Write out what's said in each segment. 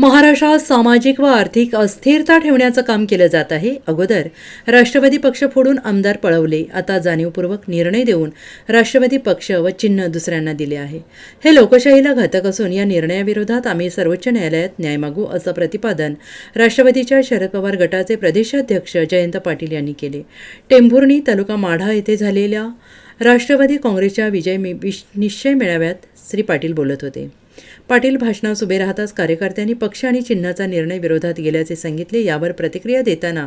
महाराष्ट्रात सामाजिक व आर्थिक अस्थिरता ठेवण्याचं काम केलं जात आहे. अगोदर राष्ट्रवादी पक्ष फोडून आमदार पळवले. आता जाणीवपूर्वक निर्णय देऊन राष्ट्रवादी पक्ष व चिन्ह दुसऱ्यांना दिले आहे. हे लोकशाहीला घातक असून या निर्णयाविरोधात आम्ही सर्वोच्च न्यायालयात न्याय मागू असं प्रतिपादन राष्ट्रवादीच्या शरद पवार गटाचे प्रदेशाध्यक्ष जयंत पाटील यांनी केले. टेंभुर्णी तालुका माढा येथे झालेल्या राष्ट्रवादी काँग्रेसच्या विजय मि- विश- निश्चय मेळाव्यात श्री पाटील बोलत होते. पाटील भाषणास उभे राहताच कार्यकर्त्यांनी पक्ष आणि चिन्हाचा निर्णय विरोधात गेल्याचे सांगितले. यावर प्रतिक्रिया देताना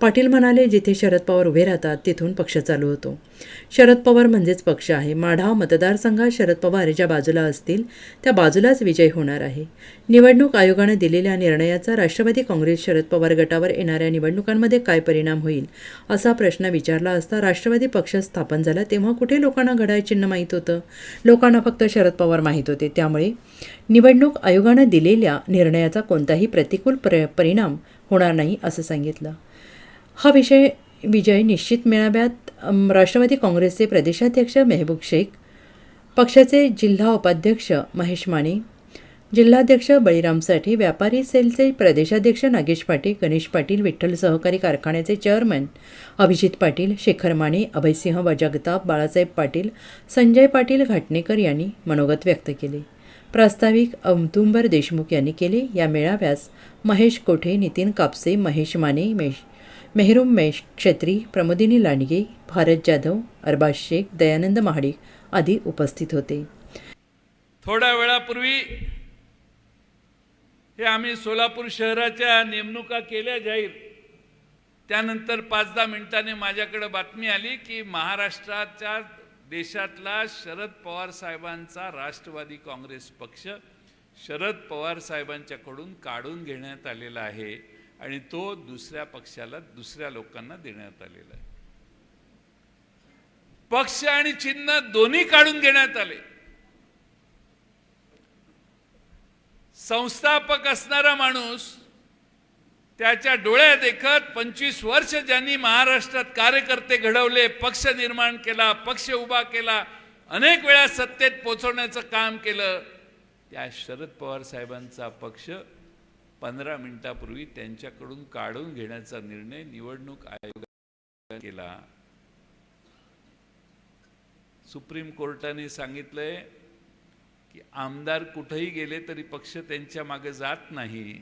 पाटील म्हणाले जिथे शरद पवार उभे राहतात तिथून पक्ष चालू होतो. शरद पवार म्हणजेच पक्ष आहे. माढा मतदारसंघात शरद पवार ज्या बाजूला असतील त्या बाजूलाच विजय होणार आहे. निवडणूक आयोगानं दिलेल्या निर्णयाचा राष्ट्रवादी काँग्रेस शरद पवार गटावर येणाऱ्या निवडणुकांमध्ये काय परिणाम होईल असा प्रश्न विचारला असता राष्ट्रवादी पक्ष स्थापन झाला तेव्हा कुठे लोकांना घड्याळ चिन्ह माहीत होतं? लोकांना फक्त शरद पवार माहीत होते. त्यामुळे निवडणूक आयोगानं दिलेल्या निर्णयाचा कोणताही प्रतिकूल प्र परिणाम होणार नाही असं सांगितलं. हा विषय विजय निश्चित मेळाव्यात. राष्ट्रवादी काँग्रेसचे प्रदेशाध्यक्ष मेहबूब शेख पक्षाचे जिल्हा उपाध्यक्ष महेश माने जिल्हाध्यक्ष बळीरामसाठी व्यापारी सेलचे प्रदेशाध्यक्ष नागेश पाटील गणेश पाटील विठ्ठल सहकारी कारखान्याचे चेअरमन अभिजित पाटील शेखर माने अभयसिंह जगताप बाळासाहेब पाटील संजय पाटील घाटणेकर यांनी मनोगत व्यक्त केले. प्रास्ताविक औदुंबर देशमुख यांनी केले. या मेळाव्यास महेश कोठे नितीन कापसे महेश माने मेश मेहरूम मेश क्षेत्री प्रमोदिनी लांडगे भारत जाधव अरबाज शेख दयानंद महाडिक आदी उपस्थित होते. थोड्या वेळापूर्वी हे आम्ही सोलापूर शहराच्या नेमणुका केल्या जाहीर. त्यानंतर पाच दहा मिनिटांनी माझ्याकडे बातमी आली की महाराष्ट्राच्या देशातला शरद पवार साहेबांचा राष्ट्रवादी काँग्रेस पक्ष शरद पवार साहेबांच्याकडून काढून घेण्यात आलेला आहे आणि तो दुसऱ्या पक्षाला दुसऱ्या लोकांना देण्यात आलेला आहे. पक्ष आणि चिन्ह दोन्ही काढून घेण्यात आले. संस्थापक असणारा माणूस त्याच्या डोळ्या देखत पंचवीस वर्ष ज्यांनी महाराष्ट्रात कार्यकर्ते घडवले पक्ष निर्माण केला पक्ष उभा केला अनेक वेळा सत्तेत पोचवण्याचं काम केलं त्या शरद पवार साहेबांचा पक्ष पंधरा मिनिटापूर्वी त्यांच्याकडून काढून घेण्याचा निर्णय निवडणूक आयोगाने केला. सुप्रीम कोर्टाने सांगितलंय की आमदार कुठेही गेले तरी पक्ष त्यांच्या मागे जात नाही.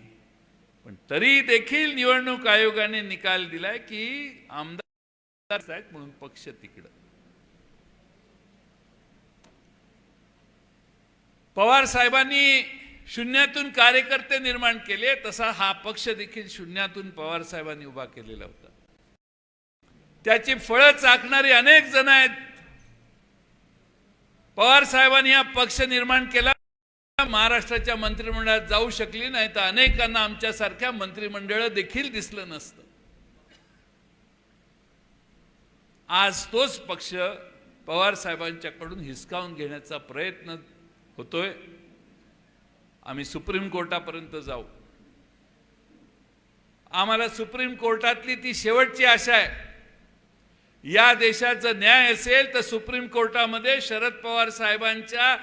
पण तरी देखील निवडणूक आयोगाने निकाल दिलाय की आमदार म्हणून पक्ष तिकडं. पवार साहेबांनी शून्यातून कार्यकर्ते निर्माण केले तसा हा पक्ष देखील शून्यातून पवार साहेबांनी उभा केलेला होता. त्याची फळं चाकणारी अनेक जण आहेत. पवार साहेबांनी हा पक्ष निर्माण केला. महाराष्ट्राच्या मंत्रिमंडळात जाऊ शकली नाही तर अनेकांना आमच्यासारख्या मंत्रिमंडळ देखील दिसलं नसतं. आज तोच पक्ष पवार साहेबांच्याकडून हिसकावून घेण्याचा प्रयत्न होतोय. आम्ही सुप्रीम कोर्टापर्यंत जाऊ. आम्हाला सुप्रीम कोर्टातली ती शेवटची आशा आहे. या देशाचा न्याय असेल तर सुप्रीम कोर्टामध्ये शरद पवार साहेबांच्या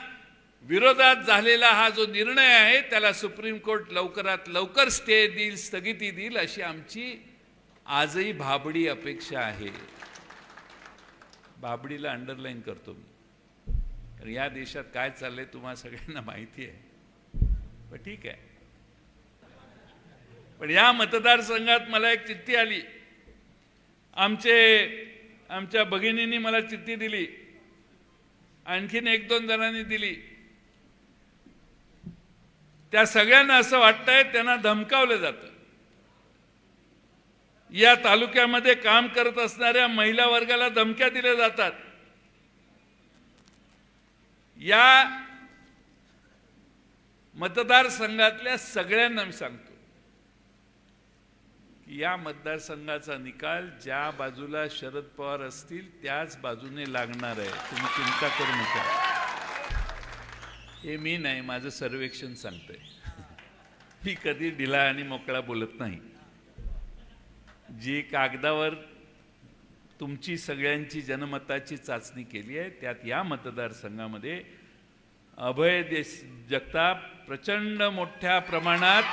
विरोधात झालेला हा जो निर्णय आहे त्याला सुप्रीम कोर्ट लवकरात लवकर स्टे देईल स्थगिती देईल अशी आमची आजही भाबडी अपेक्षा आहे. भाबडीला अंडरलाईन करतो मी. कारण या देशात काय चाललंय तुम्हाला सगळ्यांना माहिती आहे. पण ठीक आहे. पण या मतदारसंघात मला एक चिठ्ठी आली. आमचे आमच्या भगिनींनी मला चिठ्ठी दिली. आणखीन एक दोन जणांनी दिली. त्या सगळ्यांना असं वाटतंय त्यांना धमकावलं जातं. या तालुक्यामध्ये काम करत असणाऱ्या महिला वर्गाला धमक्या दिल्या जातात. या मतदारसंघातल्या सगळ्यांना मी सांगतो की या मतदारसंघाचा निकाल ज्या बाजूला शरद पवार असतील त्याच बाजूने लागणार आहे. तुम्ही चिंता करू नका. हे मी नाही माझं सर्वेक्षण सांगतंय. मी कधी ढिला आणि मोकळा बोलत नाही. जी कागदावर तुमची सगळ्यांची जनमताची चाचणी केली आहे त्यात या मतदारसंघामध्ये अभय देश जगताप प्रचंड मोठ्या प्रमाणात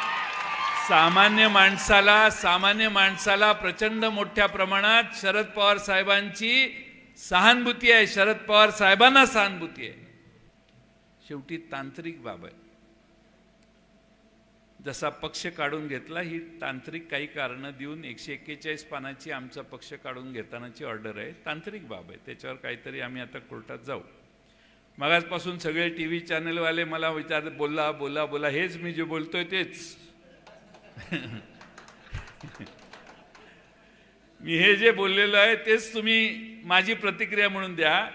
सामान्य माणसाला सामान्य माणसाला प्रचंड मोठ्या प्रमाणात शरद पवार साहेबांची सहानुभूती आहे शरद पवार साहेबांना सहानुभूती आहे. शेवटी तांत्रिक बाब आहे जसा पक्ष काढून घेतला ही तांत्रिक काही कारणं देऊन एकशे एक्केचाळीस पानाची आमचा पक्ष काढून घेतानाची ऑर्डर आहे. तांत्रिक बाब आहे. त्याच्यावर काहीतरी आम्ही आता कोर्टात जाऊ. मगाचपासून सगळे टी व्ही चॅनलवाले मला विचार बोला बोला बोला हेच मी जे बोलतोय तेच. मी हे जे बोललेलो आहे तेच तुम्ही माझी प्रतिक्रिया म्हणून द्या.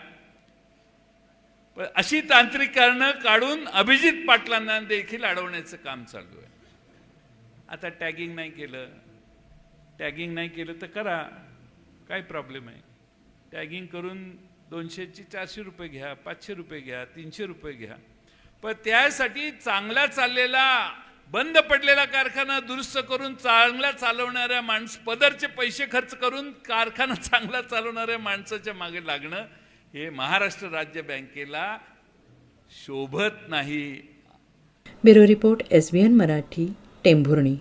अशी तांत्रिक कारणं काढून अभिजित पाटलांना देखील अडवण्याचं काम चालू आहे. आता टॅगिंग नाही केलं. टॅगिंग नाही केलं तर करा. काय प्रॉब्लेम आहे? टॅगिंग करून दोनशेची चारशे रुपये घ्या पाचशे रुपये घ्या तीनशे रुपये घ्या. पण त्यासाठी चांगला चाललेला बंद पडलेला कारखाना दुरुस्त करून चांगला चालवणाऱ्या माणस पदरचे पैसे खर्च करून कारखाना चांगला चालवणाऱ्या माणसाच्या मागे लागणं हे महाराष्ट्र राज्य बँकेला शोभत नाही. Bureau report S B N Marathi Tembhurni.